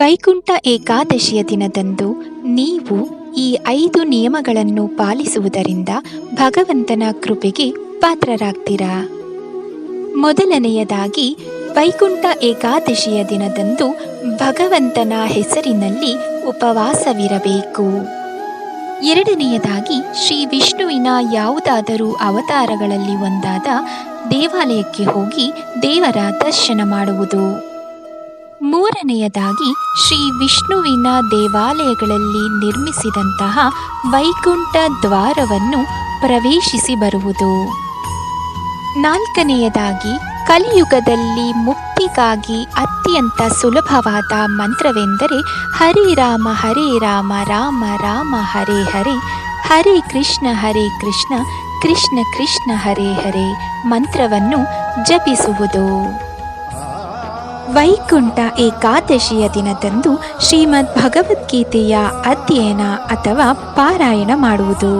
ವೈಕುಂಠ ಏಕಾದಶಿಯ ದಿನದಂದು ನೀವು ಈ ಐದು ನಿಯಮಗಳನ್ನು ಪಾಲಿಸುವುದರಿಂದ ಭಗವಂತನ ಕೃಪೆಗೆ ಪಾತ್ರರಾಗ್ತೀರಾ? ಮೊದಲನೆಯದಾಗಿ, ವೈಕುಂಠ ಏಕಾದಶಿಯ ದಿನದಂದು ಭಗವಂತನ ಹೆಸರಿನಲ್ಲಿ ಉಪವಾಸವಿರಬೇಕು. ಎರಡನೆಯದಾಗಿ, ಶ್ರೀ ವಿಷ್ಣುವಿನ ಯಾವುದಾದರೂ ಅವತಾರಗಳಲ್ಲಿ ಒಂದಾದ ದೇವಾಲಯಕ್ಕೆ ಹೋಗಿ ದೇವರ ದರ್ಶನ ಮಾಡುವುದು. ಮೂರನೆಯದಾಗಿ ಶ್ರೀ ವಿಷ್ಣುವಿನ ದೇವಾಲಯಗಳಲ್ಲಿ ನಿರ್ಮಿಸಿದಂತಹ ವೈಕುಂಠ ದ್ವಾರವನ್ನು ಪ್ರವೇಶಿಸಿ ಬರುವುದು. ನಾಲ್ಕನೆಯದಾಗಿ, ಕಲಿಯುಗದಲ್ಲಿ ಮುಕ್ತಿಗಾಗಿ ಅತ್ಯಂತ ಸುಲಭವಾದ ಮಂತ್ರವೆಂದರೆ ಹರೇ ರಾಮ ಹರೇ ರಾಮ ರಾಮ ರಾಮ, ಹರೇ ಹರೇ ಹರೇ ಕೃಷ್ಣ ಹರೇ ಕೃಷ್ಣ ಕೃಷ್ಣ ಕೃಷ್ಣ, ಹರೇ ಹರೇ ಮಂತ್ರವನ್ನು ಜಪಿಸುವುದು. ವೈಕುಂಠ ಏಕಾದಶಿಯ ದಿನದಂದು ಶ್ರೀಮದ್ ಭಗವದ್ಗೀತೆಯ ಅಧ್ಯಯನ ಅಥವಾ ಪಾರಾಯಣ ಮಾಡುವುದು.